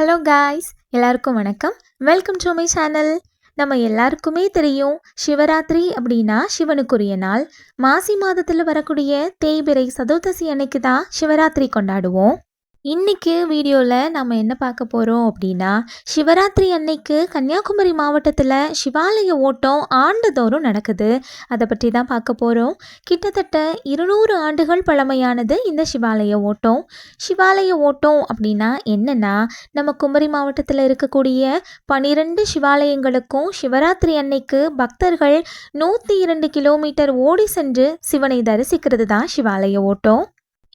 Hello guys எல்லாருக்கும் வணக்கம். Welcome to my channel நம்ம எல்லாருக்குமே தெரியும் சிவராத்திரி அப்படின்னா சிவனுக்குரிய நாள். மாசி மாதத்தில் வரக்கூடிய தேய்பிரை சதுர்த்தசி அன்னைக்கு தான் சிவராத்திரி கொண்டாடுவோம். இன்னைக்கு வீடியோவில் நம்ம என்ன பார்க்க போகிறோம் அப்படின்னா சிவராத்திரி அன்னைக்கு கன்னியாகுமரி மாவட்டத்தில் சிவாலய ஓட்டம் ஆண்டுதோறும் நடக்குது. அதை பற்றி தான் பார்க்க போகிறோம் கிட்டத்தட்ட இருநூறு ஆண்டுகள் பழமையானது இந்த சிவாலய ஓட்டம். சிவாலய ஓட்டம் அப்படின்னா என்னென்னா நம்ம குமரி மாவட்டத்தில் இருக்கக்கூடிய பனிரெண்டு சிவாலயங்களுக்கும் சிவராத்திரி அன்னைக்கு பக்தர்கள் நூற்றி இரண்டு கிலோமீட்டர் ஓடி சென்று சிவனை தரிசிக்கிறது தான் சிவாலய ஓட்டம்.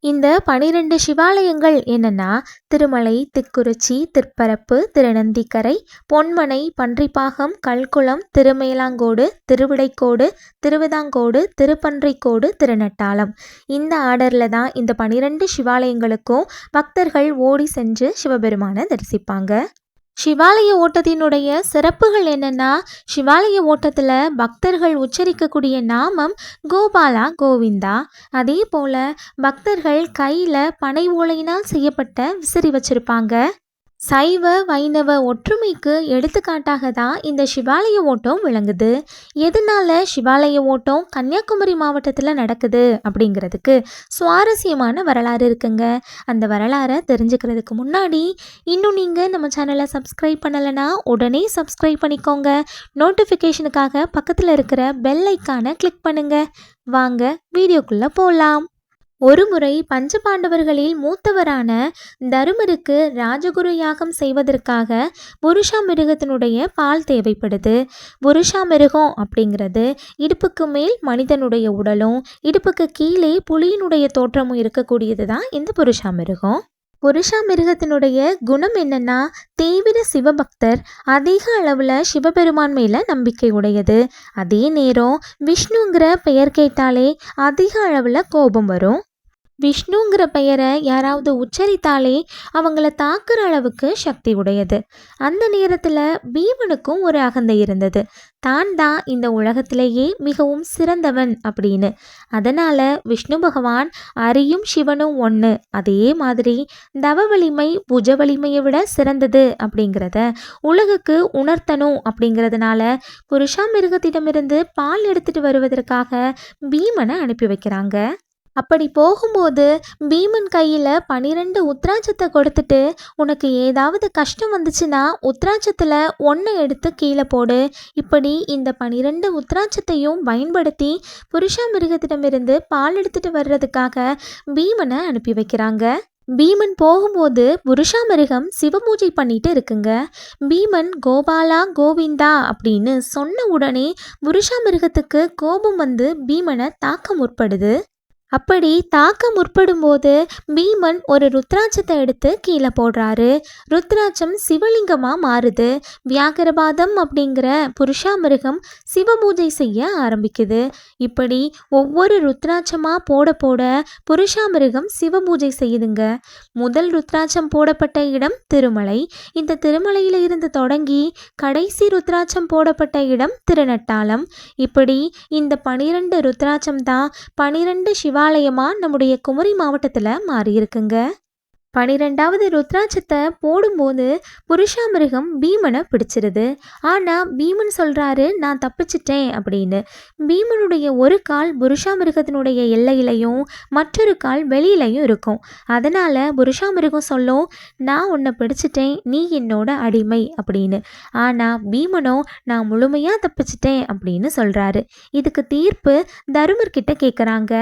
இந்த பனிரெண்டு சிவாலயங்கள் என்னென்னா திருமலை திக்குறிச்சி திருப்பரப்பு திருநந்திக்கரை பொன்மனை பன்றிப்பாகம் கல்குளம் திருமேலாங்கோடு திருவிடைக்கோடு திருவிதாங்கோடு திருப்பன்றிக்கோடு திருநட்டாலம் இந்த ஆர்டரில் தான் இந்த பனிரெண்டு சிவாலயங்களுக்கும் பக்தர்கள் ஓடி சென்று சிவபெருமானை தரிசிப்பாங்க. சிவாலய ஓட்டத்தினுடைய சிறப்புகள் என்னென்னா சிவாலய ஓட்டத்தில் பக்தர்கள் உச்சரிக்கக்கூடிய நாமம் கோபாலா கோவிந்தா. அதே போல் பக்தர்கள் கையில் பனை ஓலையினால் செய்யப்பட்ட விசிறி வச்சுருப்பாங்க. சைவ வைணவ ஒற்றுமைக்கு எடுத்துக்காட்டாக தான் இந்த சிவாலய ஓட்டம் விளங்குது. எதனால சிவாலய ஓட்டம் கன்னியாகுமரி மாவட்டத்தில் நடக்குது அப்படிங்கிறதுக்கு சுவாரஸ்யமான வரலாறு இருக்குங்க. அந்த வரலாறை தெரிஞ்சுக்கிறதுக்கு முன்னாடி இன்னும் நீங்கள் நம்ம சேனலை சப்ஸ்கிரைப் பண்ணலைன்னா உடனே சப்ஸ்கிரைப் பண்ணிக்கோங்க. நோட்டிஃபிகேஷனுக்காக பக்கத்தில் இருக்கிற பெல் ஐக்கானை கிளிக் பண்ணுங்கள் வாங்க வீடியோக்குள்ளே போகலாம் ஒருமுறை பஞ்சபாண்டவர்களில் மூத்தவரான தருமருக்கு ராஜகுரு யாகம் செய்வதற்காக புருஷா மிருகத்தினுடைய பால் தேவைப்படுது. புருஷா மிருகம் அப்படிங்கிறது இடுப்புக்கு மேல் மனிதனுடைய உடலும் இடுப்புக்கு கீழே புலியினுடைய தோற்றமும் இருக்கக்கூடியது தான் இந்த புருஷா மிருகம் புருஷா மிருகத்தினுடைய குணம் என்னன்னா தீவிர சிவபக்தர் அதிக அளவில் சிவபெருமான் மேல நம்பிக்கை உடையது. அதே நேரம் விஷ்ணுங்கிற பெயர் கேட்டாலே அதிக அளவில் கோபம் வரும். விஷ்ணுங்கிற பெயரை யாராவது உச்சரித்தாலே அவங்கள தாக்குற அளவுக்கு சக்தி உடையது. அந்த நேரத்தில் பீமனுக்கும் ஒரு அகந்தை இருந்தது. தான் தான் இந்த உலகத்திலேயே மிகவும் சிறந்தவன் அப்படின்னு. அதனால் விஷ்ணு பகவான் அரியும் சிவனும் ஒன்று அதே மாதிரி தவ வலிமை புஜ வலிமையை விட சிறந்தது அப்படிங்கிறத உலகுக்கு உணர்த்தணும் அப்படிங்கிறதுனால புருஷா மிருகத்திடமிருந்து பால் எடுத்துட்டு வருவதற்காக பீமனை அனுப்பி வைக்கிறாங்க. அப்படி போகும்போது பீமன் கையில் பனிரெண்டு உத்ராட்சத்தை கொடுத்துட்டு உனக்கு ஏதாவது கஷ்டம் வந்துச்சுன்னா உத்ராட்சத்தில் ஒன்றை எடுத்து கீழே போடு. இப்படி இந்த பனிரெண்டு உத்ராட்சத்தையும் பயன்படுத்தி புருஷா மிருகத்திடமிருந்து பால் எடுத்துகிட்டு வர்றதுக்காக பீமனை அனுப்பி வைக்கிறாங்க. பீமன் போகும்போது புருஷா மிருகம் சிவபூஜை பண்ணிட்டு இருக்குங்க. பீமன் கோபாலா கோவிந்தா அப்படின்னு சொன்ன உடனே புருஷா மிருகத்துக்கு கோபம் வந்து பீமனை தாக்க முற்படுது. அப்படி தாக்க முற்படும்போது பீமன் ஒரு ருத்ராட்சத்தை எடுத்து கீழே போடுறாரு. ருத்ராட்சம் சிவலிங்கமாக மாறுது. வியாகரபாதம் அப்படிங்கிற புருஷா மிருகம் சிவபூஜை செய்ய ஆரம்பிக்குது. இப்படி ஒவ்வொரு ருத்ராட்சமாக போட போட புருஷா மிருகம் சிவபூஜை செய்யுதுங்க. முதல் ருத்ராட்சம் போடப்பட்ட இடம் திருமலை. இந்த திருமலையில இருந்து தொடங்கி கடைசி ருத்ராட்சம் போடப்பட்ட இடம் திருநட்டாலம். இப்படி இந்த பனிரெண்டு ருத்ராட்சம் தான் பனிரெண்டு சிவ சிவாலயமாக நம்முடைய குமரி மாவட்டத்தில் மாறியிருக்குங்க. பனிரெண்டாவது ருத்ராட்சத்தை போடும்போது புருஷா மிருகம் பீமனை பிடிச்சிருது. ஆனால் பீமன் சொல்கிறாரு நான் தப்பிச்சிட்டேன் அப்படின்னு. பீமனுடைய ஒரு கால் புருஷா மிருகத்தினுடைய எல்லையிலையும் மற்றொரு கால் வெளியிலையும் இருக்கும். அதனால் புருஷா மிருகம் சொல்லும் நான் உன்னை பிடிச்சிட்டேன் நீ என்னோட அடிமை அப்படின்னு. ஆனால் பீமனோ நான் முழுமையாக தப்பிச்சிட்டேன் அப்படின்னு சொல்கிறாரு இதுக்கு தீர்ப்பு தருமர் கிட்ட கேட்குறாங்க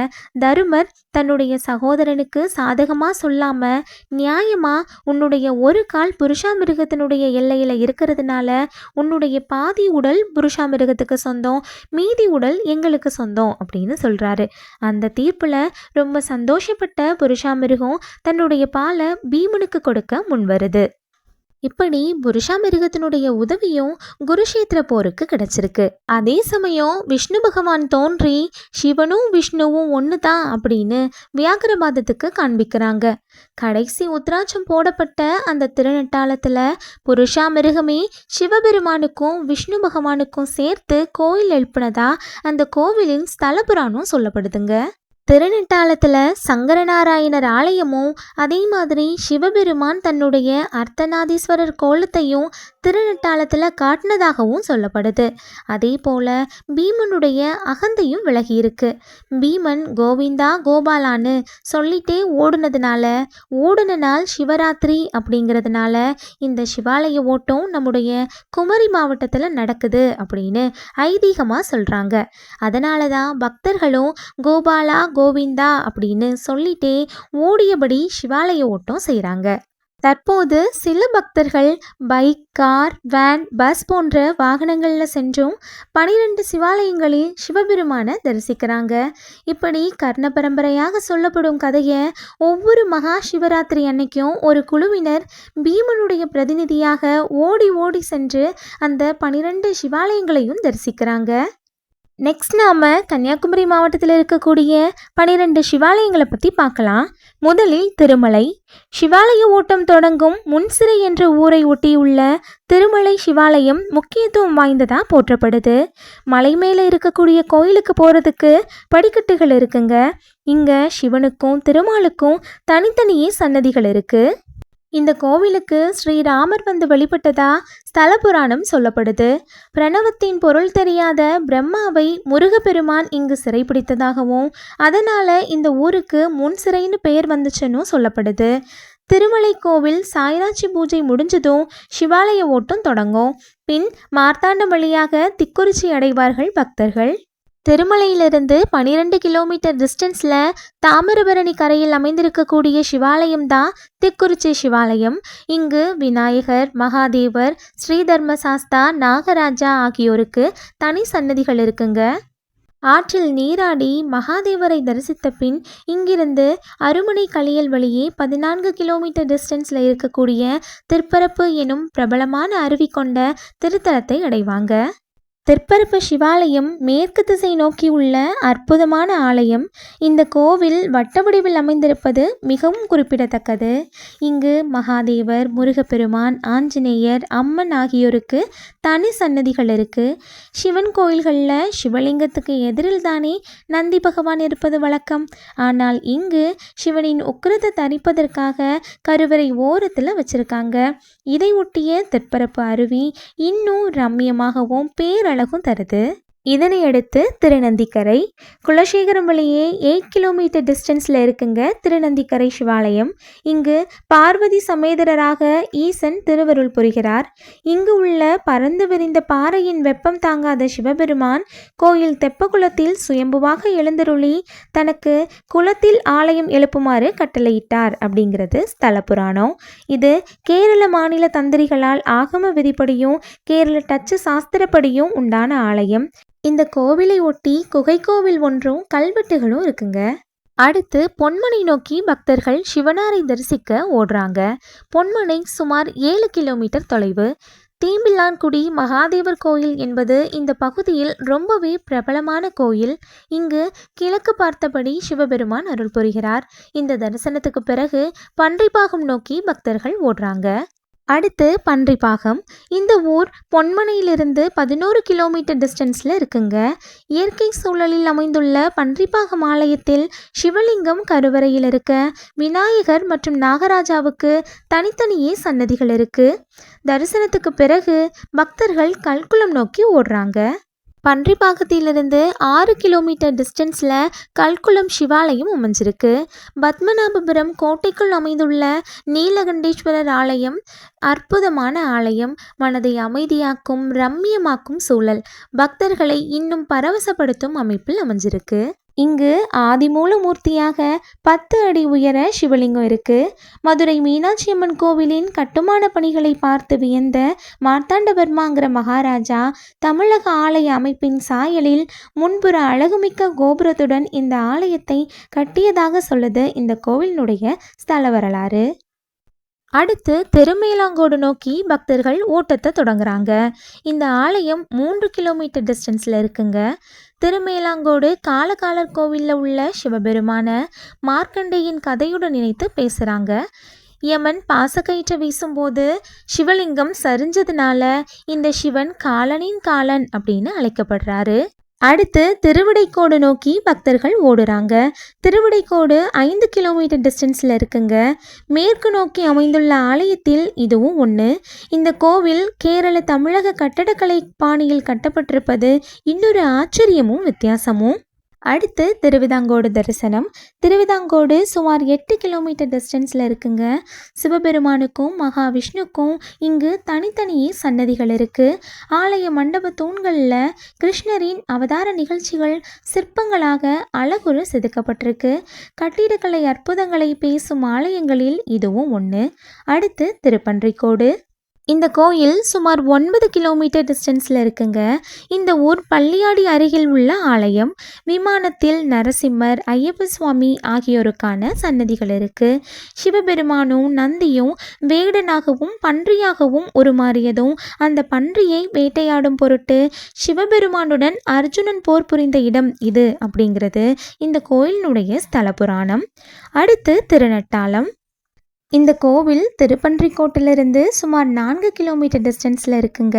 தருமர் தன்னுடைய சகோதரனுக்கு சாதகமாக சொல்லாமல் நியாயமா உன்னுடைய ஒரு கால் புருஷா மிருகத்தினுடைய எல்லையில் இருக்கிறதுனால உன்னுடைய பாதி உடல் புருஷா மிருகத்துக்கு சொந்தம் மீதி உடல் எங்களுக்கு சொந்தம் அப்படின்னு சொல்கிறாரு அந்த தீர்ப்பில் ரொம்ப சந்தோஷப்பட்ட புருஷா மிருகம் தன்னுடைய பாலை பீமனுக்கு கொடுக்க முன்வருது. இப்படி புருஷா மிருகத்தினுடைய உதவியும் குருஷேத்திர போருக்கு கிடைச்சிருக்கு. அதே சமயம் விஷ்ணு பகவான் தோன்றி சிவனும் விஷ்ணுவும் ஒன்று தான் அப்படின்னு வியாகரபாதத்துக்கு காண்பிக்கிறாங்க. கடைசி உத்ராட்சம் போடப்பட்ட அந்த திருநட்டாளத்தில் புருஷா மிருகமே சிவபெருமானுக்கும் விஷ்ணு பகவானுக்கும் சேர்த்து கோயில் எழுப்பினதா அந்த கோவிலின் ஸ்தல புராணம் சொல்லப்படுதுங்க. திருநெட்டாளத்தில் சங்கரநாராயணர் ஆலயமும் அதே மாதிரி சிவபெருமான் தன்னுடைய அர்த்தநாதீஸ்வரர் கோலத்தையும் திருநெட்டாளத்தில் காட்டினதாகவும் சொல்லப்படுது. அதே போல் பீமனுடைய அகந்தையும் விலகியிருக்கு. பீமன் கோவிந்தா கோபாலான்னு சொல்லிட்டே ஓடுனதுனால ஓடுன நாள் சிவராத்திரி அப்படிங்கிறதுனால இந்த சிவாலய ஓட்டம் நம்முடைய குமரி மாவட்டத்தில் நடக்குது அப்படின்னு ஐதீகமாக சொல்கிறாங்க அதனால தான் பக்தர்களும் கோபாலா கோவிந்தா அப்படின்னு சொல்லிட்டே ஓடியபடி சிவாலய ஓட்டம் செய்கிறாங்க தற்போது சில பக்தர்கள் பைக் கார் வேன் பஸ் போன்ற வாகனங்களில் சென்றும் பனிரெண்டு சிவாலயங்களில் சிவபெருமானை தரிசிக்கிறாங்க. இப்படி கர்ண பரம்பரையாக சொல்லப்படும் கதையை ஒவ்வொரு மகா சிவராத்திரி அன்னைக்கும் ஒரு குழுவினர் பீமனுடைய பிரதிநிதியாக ஓடி ஓடி சென்று அந்த பனிரெண்டு சிவாலயங்களையும் தரிசிக்கிறாங்க. நெக்ஸ்ட் நாம் கன்னியாகுமரி மாவட்டத்தில் இருக்கக்கூடிய பனிரெண்டு சிவாலயங்களை பற்றி பார்க்கலாம். முதலில் திருமலை. சிவாலய ஓட்டம் தொடங்கும் முன்சிறை என்ற ஊரை ஒட்டியுள்ள திருமலை சிவாலயம் முக்கியத்துவம் வாய்ந்ததாக போற்றப்படுது. மலை மேலே இருக்கக்கூடிய கோயிலுக்கு போகிறதுக்கு படிக்கட்டுகள் இருக்குங்க. இங்கே சிவனுக்கும் திருமாலுக்கும் தனித்தனியே சன்னதிகள் இருக்குது இந்த கோவிலுக்கு ஸ்ரீராமர் வந்து வழிபட்டதா ஸ்தல புராணம் சொல்லப்படுது. பிரணவத்தின் பொருள் தெரியாத பிரம்மாவை முருகப்பெருமான் இங்கு சிறைப்பிடித்ததாகவும் அதனால் இந்த ஊருக்கு முன் சிறைன்னு பெயர் வந்துச்சுன்னு சொல்லப்படுது. திருமலை கோவில் சாய்ராட்சி பூஜை முடிஞ்சதும் சிவாலய ஓட்டம் தொடங்கும். பின் மார்த்தாண்டம் வழியாக திக்குறிச்சி அடைவார்கள் பக்தர்கள். திருமலையிலிருந்து பனிரெண்டு கிலோமீட்டர் டிஸ்டன்ஸில் தாமிரபரணி கரையில் அமைந்திருக்கக்கூடிய சிவாலயம் தான் திக்குறிச்சி சிவாலயம். இங்கு விநாயகர் மகாதேவர் ஸ்ரீதர்ம சாஸ்தா நாகராஜா ஆகியோருக்கு தனி சன்னதிகள் இருக்குங்க. ஆற்றில் நீராடி மகாதேவரை தரிசித்த பின் இங்கிருந்து அருமனை கலியல் வழியே பதினான்கு கிலோமீட்டர் டிஸ்டன்ஸில் இருக்கக்கூடிய திருப்பரப்பு எனும் பிரபலமான அருவி கொண்ட திருத்தலத்தை அடைவாங்க. தெற்பரப்பு சிவாலயம் மேற்கு திசை நோக்கி உள்ள அற்புதமான ஆலயம். இந்த கோவில் வட்ட வடிவில் அமைந்திருப்பது மிகவும் குறிப்பிடத்தக்கது. இங்கு மகாதேவர் முருகப்பெருமான் ஆஞ்சநேயர் அம்மன் ஆகியோருக்கு தனி சன்னதிகள் இருக்கு. சிவன் கோயில்களில் சிவலிங்கத்துக்கு எதிரில் தானே நந்தி பகவான் இருப்பது வழக்கம். ஆனால் இங்கு சிவனின் உக்கிரத்தை தரிப்பதற்காக கருவறை ஓரத்தில் வச்சிருக்காங்க. இதை ஒட்டிய தெற்பரப்பு அருவி இன்னும் ரம்மியமாகவும் பேரழகும் தருது. இதனையடுத்து திருநந்திக்கரை. குலசேகரம் வழியே எயிட் கிலோமீட்டர் டிஸ்டன்ஸில் இருக்குங்க திருநந்திக்கரை சிவாலயம். இங்கு பார்வதி சமேதரராக ஈசன் திருவருள் புரிகிறார். இங்கு உள்ள பறந்து விரிந்த பாறையின் வெப்பம் தாங்காத சிவபெருமான் கோயில் தெப்பகுளத்தில் சுயம்புவாக எழுந்தருளி தனக்கு குளத்தில் ஆலயம் எழுப்புமாறு கட்டளையிட்டார் அப்படிங்கிறது ஸ்தல புராணம் இது கேரள மாநில தந்திரிகளால் ஆகம விதிப்படியும் கேரள டச்சு சாஸ்திரப்படியும் உண்டான ஆலயம். இந்த கோவிலை ஒட்டி குகை கோவில் ஒன்றும் கல்வெட்டுகளும் இருக்குங்க. அடுத்து பொன்மனை நோக்கி பக்தர்கள் சிவனாரை தரிசிக்க ஓடுறாங்க. பொன்மனை சுமார் ஏழு கிலோமீட்டர் தொலைவு. தீம்பில்லான்குடி மகாதேவர் கோயில் என்பது இந்த பகுதியில் ரொம்பவே பிரபலமான கோயில். இங்கு கிழக்கு பார்த்தபடி சிவபெருமான் அருள் புரிகிறார். இந்த தரிசனத்துக்கு பிறகு பன்றிப்பாகம் நோக்கி பக்தர்கள் ஓடுறாங்க. அடுத்து பன்றிப்பாகம் இந்த ஊர் பொன்மனையிலிருந்து பதினோரு கிலோமீட்டர் டிஸ்டன்ஸில் இருக்குங்க. இயற்கை சூழலில் அமைந்துள்ள பன்றிப்பாகம் ஆலயத்தில் சிவலிங்கம் கருவறையில் இருக்க விநாயகர் மற்றும் நாகராஜாவுக்கு தனித்தனியே சன்னதிகள் இருக்கு. தரிசனத்துக்கு பிறகு பக்தர்கள் கல்குளம் நோக்கி ஓடுறாங்க. பன்றிப்பாக்கத்திலிருந்து ஆறு கிலோமீட்டர் டிஸ்டன்ஸில் கல்குளம் சிவாலயம் அமைஞ்சிருக்கு. பத்மநாபபுரம் கோட்டைக்குள் அமைந்துள்ள நீலகண்டேஸ்வரர் ஆலயம் அற்புதமான ஆலயம். மனதை அமைதியாக்கும் ரம்மியமாக்கும் சூழல். பக்தர்களை இன்னும் பரவசப்படுத்தும் அமைப்பில் அமைஞ்சிருக்கு. இங்கு ஆதிமூலமூர்த்தியாக பத்து அடி உயர சிவலிங்கம் இருக்கு. மதுரை மீனாட்சி அம்மன் கோவிலின் கட்டுமான பணிகளை பார்த்து வியந்த மார்த்தாண்டவர்மாங்கிற மகாராஜா தமிழக ஆலய அமைப்பின் சாயலில் முன்புற அழகுமிக்க கோபுரத்துடன் இந்த ஆலயத்தை கட்டியதாக சொல்லுது இந்த கோவிலினுடைய ஸ்தல வரலாறு. அடுத்து திருமேலாங்கோடு நோக்கி பக்தர்கள் ஓட்டத்தை தொடங்குறாங்க. இந்த ஆலயம் மூன்று கிலோமீட்டர் டிஸ்டன்ஸில் இருக்குங்க. திருமேலாங்கோடு காலகாலர் கோவிலில் உள்ள சிவபெருமான மார்க்கண்டேயின் கதையுடன் நினைத்து பேசுகிறாங்க யமன் பாசக்கயிற்றை வீசும்போது சிவலிங்கம் சரிஞ்சதுனால இந்த சிவன் காலனின் காலன் அப்படின்னு அழைக்கப்படுறாரு. அடுத்து திருவிடைக்கோடு நோக்கி பக்தர்கள் ஓடுறாங்க. திருவிடைக்கோடு ஐந்து கிலோமீட்டர் டிஸ்டன்ஸில் இருக்குங்க. மேற்கு நோக்கி அமைந்துள்ள ஆலயத்தில் இதுவும் ஒன்று இந்த கோவில் கேரள தமிழக கட்டடக்கலை பாணியில் கட்டப்பட்டிருப்பது இன்னொரு ஆச்சரியமும் வித்தியாசமும். அடுத்து திருவிதாங்கோடு தரிசனம். திருவிதாங்கோடு சுமார் எட்டு கிலோமீட்டர் டிஸ்டன்ஸில் இருக்குங்க. சிவபெருமானுக்கும் மகாவிஷ்ணுக்கும் இங்கு தனித்தனியே சன்னதிகள் இருக்குது ஆலய மண்டப தூண்களில் கிருஷ்ணரின் அவதார நிகழ்ச்சிகள் சிற்பங்களாக அழகுறு செதுக்கப்பட்டிருக்கு. கட்டிடக்கலை அற்புதங்களை பேசும் ஆலயங்களில் இதுவும் ஒன்று அடுத்து திருப்பன்றிக்கோடு. இந்த கோயில் சுமார் ஒன்பது கிலோமீட்டர் டிஸ்டன்ஸில் இருக்குங்க. இந்த ஊர் பள்ளியாடி அருகில் உள்ள ஆலயம். விமானத்தில் நரசிம்மர் ஐயப்ப சுவாமி ஆகியோருக்கான சன்னதிகள் இருக்குது சிவபெருமானும் நந்தியும் வேடனாகவும் பன்றியாகவும் உருமாறியதும் அந்த பன்றியை வேட்டையாடும் பொருட்டு சிவபெருமானுடன் அர்ஜுனன் போர் புரிந்த இடம் இது அப்படிங்கிறது இந்த கோயிலினுடைய ஸ்தல புராணம் அடுத்து திருநட்டாலம். இந்த கோவில் திருப்பன்றிக்கோட்டிலிருந்து சுமார் நான்கு கிலோமீட்டர் டிஸ்டன்ஸில் இருக்குங்க.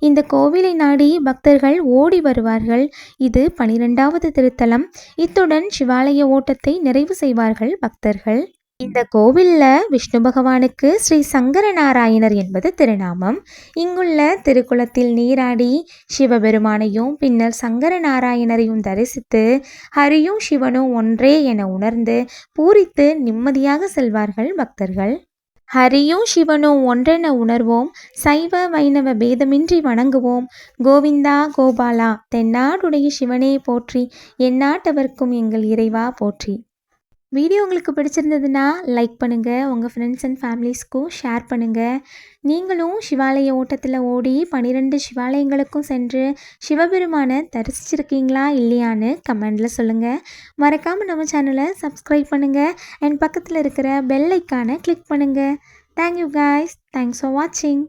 இந்த கோவிலை நாடி பக்தர்கள் ஓடி வருவார்கள். இது பனிரெண்டாவது திருத்தலம். இத்துடன் சிவாலய ஓட்டத்தை நிறைவு செய்வார்கள் பக்தர்கள். இந்த கோவிலில் விஷ்ணு பகவானுக்கு ஸ்ரீ சங்கர நாராயணர் என்பது திருநாமம். இங்குள்ள திருக்குளத்தில் நீராடி சிவபெருமானையும் பின்னர் சங்கர நாராயணரையும் தரிசித்து ஹரியும் சிவனும் ஒன்றே என உணர்ந்து பூரித்து நிம்மதியாக செல்வார்கள் பக்தர்கள். ஹரியும் சிவனும் ஒன்றென உணர்வோம். சைவ வைணவ பேதமின்றி வணங்குவோம். கோவிந்தா கோபாலா தென்னாடுடைய சிவனே போற்றி எந்நாட்டவர்க்கும் எங்கள் இறைவா போற்றி. வீடியோ உங்களுக்கு பிடிச்சிருந்ததுன்னா லைக் பண்ணுங்கள் உங்கள் ஃப்ரெண்ட்ஸ் அண்ட் ஃபேமிலிஸ்க்கும் ஷேர் பண்ணுங்கள் நீங்களும் சிவாலய ஓட்டத்தில் ஓடி பன்னிரெண்டு சிவாலயங்களுக்கும் சென்று சிவபெருமானை தரிசிச்சிருக்கீங்களா இல்லையான்னு கமெண்டில் சொல்லுங்கள் மறக்காமல் நம்ம சேனலை சப்ஸ்கிரைப் பண்ணுங்கள் அண்ட் பக்கத்தில் இருக்கிற பெல் ஐக்கானை கிளிக் பண்ணுங்கள் தேங்க்யூ காய்ஸ் தேங்க்ஸ் ஃபார் வாட்சிங்